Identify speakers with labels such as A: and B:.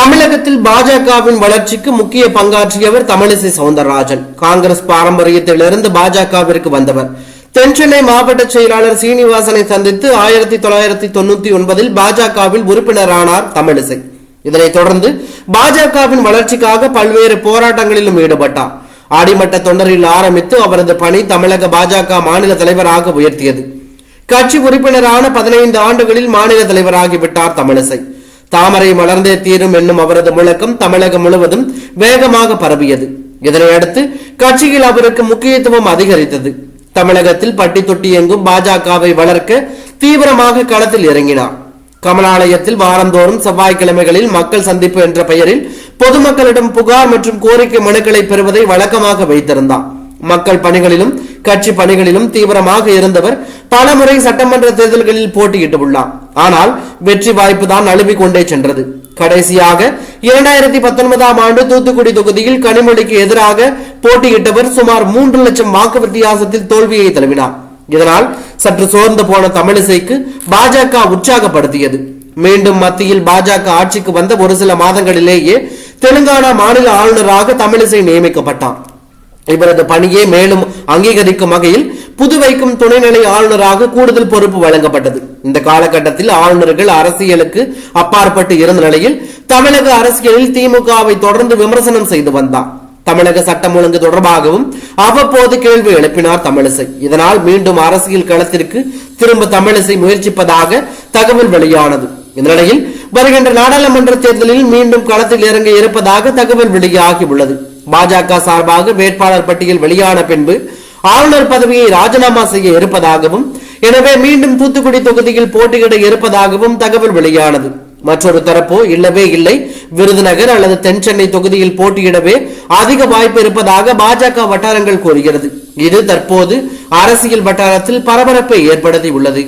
A: தமிழகத்தில் பாஜகவின் வளர்ச்சிக்கு முக்கிய பங்காற்றியவர் தமிழிசை சவுந்தரராஜன். காங்கிரஸ் பாரம்பரியத்திலிருந்து பாஜகவிற்கு வந்தவர். தென்சென்னை மாவட்ட செயலாளர் சீனிவாசனை சந்தித்து ஆயிரத்தி தொள்ளாயிரத்தி தொண்ணூத்தி ஒன்பதில் பாஜகவில் உறுப்பினரானார் தமிழிசை. இதனைத் தொடர்ந்து பாஜகவின் வளர்ச்சிக்காக பல்வேறு போராட்டங்களிலும் ஈடுபட்டார். அடிமட்ட தொண்டரில் ஆரம்பித்து அவரது பணி தமிழக பாஜக மாநில தலைவராக உயர்த்தியது. கட்சி உறுப்பினரான பதினைந்து ஆண்டுகளில் மாநில தலைவராகிவிட்டார் தமிழிசை. தாமரை மலர்ந்தே தீரும் என்னும் அவரது முழக்கம் தமிழகம் முழுவதும் வேகமாக பரவியது. இதனையடுத்து கட்சியில் அவருக்கு முக்கியத்துவம் அதிகரித்தது. தமிழகத்தில் பட்டி தொட்டி எங்கும் பாஜகவை வளர்க்க தீவிரமாக களத்தில் இறங்கினார். கமலாலயத்தில் வாரந்தோறும் செவ்வாய்க்கிழமைகளில் மக்கள் சந்திப்பு என்ற பெயரில் பொதுமக்களிடம் புகார் மற்றும் கோரிக்கை மனுக்களை பெறுவதை வழக்கமாக வைத்திருந்தார். மக்கள் பணிகளிலும் கட்சி பணிகளிலும் தீவிரமாக இருந்தவர் பலமுறை சட்டமன்ற தேர்தல்களில் போட்டியிட்டுள்ளார். ஆனால் வெற்றி வாய்ப்பு தான் நழுவிக் கொண்டே சென்றது. கடைசியாக இரண்டாயிரத்தி பத்தொன்பதாம் ஆண்டு தூத்துக்குடி தொகுதியில் கனிமொழிக்கு எதிராக போட்டியிட்டவர் சுமார் மூன்று லட்சம் வாக்கு வித்தியாசத்தில் தோல்வியை தழுவினார். இதனால் சற்று சோர்ந்து போன தமிழிசைக்கு பாஜக உற்சாகப்படுத்தியது. மீண்டும் மத்தியில் பாஜக ஆட்சிக்கு வந்த ஒரு சில மாதங்களிலேயே தெலுங்கானா மாநில ஆளுநராக தமிழிசை நியமிக்கப்பட்டார். இவரது பணியை மேலும் அங்கீகரிக்கும் வகையில் புதுவைக்கும் துணைநிலை ஆளுநராக கூடுதல் பொறுப்பு வழங்கப்பட்டது. இந்த காலகட்டத்தில் ஆளுநர்கள் அரசியலுக்கு அப்பாற்பட்டு இருந்த நிலையில் தமிழக அரசியலில் திமுகவை தொடர்ந்து விமர்சனம் செய்து வந்தார். தமிழக சட்டம் ஒழுங்கு தொடர்பாகவும் அவ்வப்போது கேள்வி எழுப்பினார் தமிழிசை. இதனால் மீண்டும் அரசியல் களத்திற்கு திரும்ப தமிழிசை முயற்சிப்பதாக தகவல் வெளியானது. இந்நிலையில் வருகின்ற நாடாளுமன்ற தேர்தலில் மீண்டும் களத்தில் இறங்க இருப்பதாக தகவல் வெளியாகி உள்ளது. பாஜக சார்பாக வேட்பாளர் பட்டியல் வெளியான பின்பு ஆளுநர் பதவியை ராஜினாமா செய்ய இருப்பதாகவும் எனவே மீண்டும் தூத்துக்குடி தொகுதியில் போட்டியிட இருப்பதாகவும் தகவல் வெளியானது. மற்றொரு தரப்போ இல்லவே இல்லை. விருதுநகர் அல்லது தென் சென்னை தொகுதியில் போட்டியிடவே அதிக வாய்ப்பு இருப்பதாக பாஜக வட்டாரங்கள் கூறுகிறது. இது தற்போது அரசியல் வட்டாரத்தில் பரபரப்பை ஏற்படுத்தி உள்ளது